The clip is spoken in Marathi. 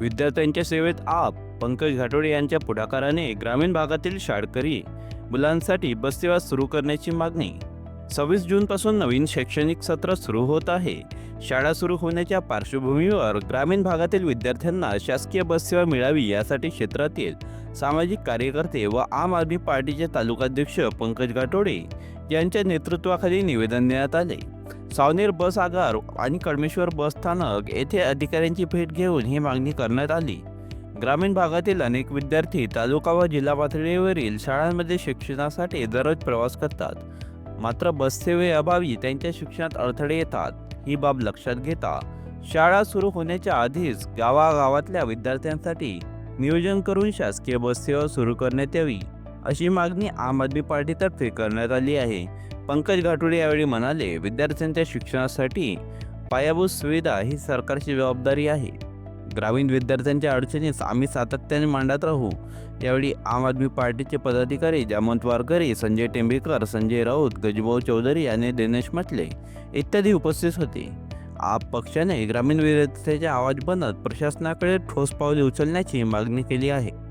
विद्यार्थ्यांच्या सेवेत आप पंकज घाटोडे यांच्या पुढाकाराने ग्रामीण भागातील शाळकरी मुलांसाठी बससेवा सुरू करण्याची मागणी. सव्वीस जूनपासून नवीन शैक्षणिक सत्र सुरू होत आहे. शाळा सुरू होण्याच्या पार्श्वभूमीवर ग्रामीण भागातील विद्यार्थ्यांना शासकीय बससेवा मिळावी यासाठी क्षेत्रातील सामाजिक कार्यकर्ते व आम आदमी पार्टीचे तालुकाध्यक्ष पंकज घाटोडे यांच्या नेतृत्वाखाली निवेदन देण्यात आले. सावनेर बस आगार आणि कडमेश्वर बस स्थानक येथे अधिकाऱ्यांची भेट घेऊन ही मागणी करण्यात आली. ग्रामीण भागातील अनेक विद्यार्थी तालुका व जिल्हा पातळीवरील शाळांमध्ये शिक्षणासाठी दररोज प्रवास करतात. मात्र बससेवेअभावी त्यांच्या शिक्षणात अडथळे येतात ही बाब लक्षात घेता शाळा सुरू होण्याच्या आधीच गावागावातल्या विद्यार्थ्यांसाठी नियोजन करून शासकीय बससेवा सुरू करण्यात यावी अशी मागणी आम आदमी पार्टीतर्फे करण्यात आली आहे. पंकज गाठोडे यावेळी म्हणाले विद्यार्थ्यांच्या शिक्षणासाठी पायाभूत सुविधा ही सरकारची जबाबदारी आहे. ग्रामीण विद्यार्थ्यांच्या अडचणीस आम्ही सातत्याने मांडत राहू. यावेळी आम आदमी पार्टीचे पदाधिकारी जामंत वारकरी संजय टेंबेकर संजय राऊत गजभाऊ चौधरी आणि दिनेश मटले इत्यादी उपस्थित होते. आप पक्षाने ग्रामीण विद्यार्थ्याचे आवाज बनत प्रशासनाकडे ठोस पावले उचलण्याची मागणी केली आहे.